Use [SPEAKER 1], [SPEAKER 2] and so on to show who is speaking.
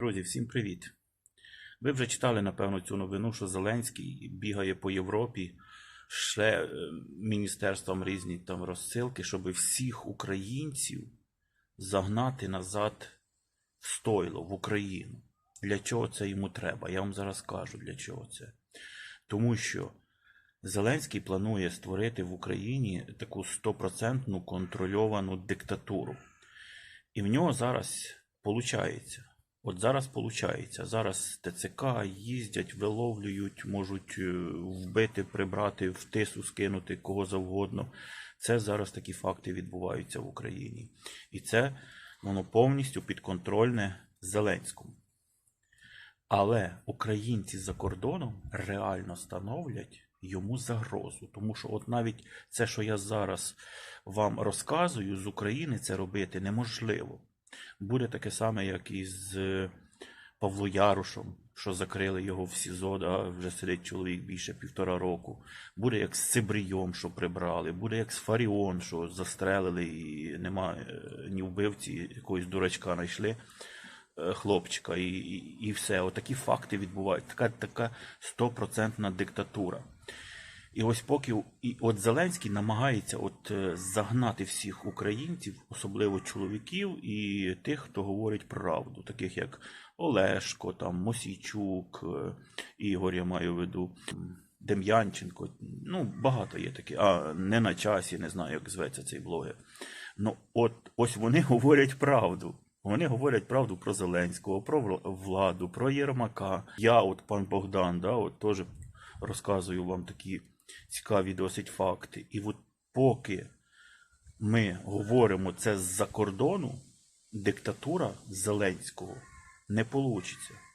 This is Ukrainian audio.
[SPEAKER 1] Друзі, всім привіт! Ви вже читали, напевно, цю новину, що Зеленський бігає по Європі, шле е, міністерствам різні там розсилки, щоб всіх українців загнати назад в стойло, в Україну. Для чого це йому треба? Я вам зараз кажу, для чого це. Тому що Зеленський планує створити в Україні таку стопроцентну контрольовану диктатуру. І в нього зараз виходить. От зараз виходить. Зараз ТЦК їздять, виловлюють, можуть е, вбити, прибрати, в тису скинути кого завгодно. Це зараз такі факти відбуваються в Україні. І це воно повністю підконтрольне Зеленському. Але українці за кордоном реально становлять йому загрозу. Тому що, от навіть це, що я зараз вам розказую, з України це робити неможливо. Буде таке саме, як і з е, Павло Ярушем, що закрили його в СІЗО, да, вже сидить чоловік більше півтора року. Буде як з Цибрієм, що прибрали, буде як з Фаріон, що застрелили, і нема е, ні вбивці, якогось дурачка знайшли е, хлопчика, і, і, і все. Отакі факти відбуваються. Така така стопроцентна диктатура. І ось поки і от Зеленський намагається от е, загнати всіх українців, особливо чоловіків і тих, хто говорить правду, таких як Олешко, там Мосійчук, е, Ігор, я маю в виду, Дем'янченко. Ну, багато є таких. А не на часі, не знаю, як зветься цей блогер. Ну, от ось вони говорять правду. Вони говорять правду про Зеленського, про владу, про Єрмака. Я, от пан Богдан, да, от теж розказую вам такі цікаві досить факти. І от поки ми говоримо це з-за кордону, диктатура Зеленського не вийде.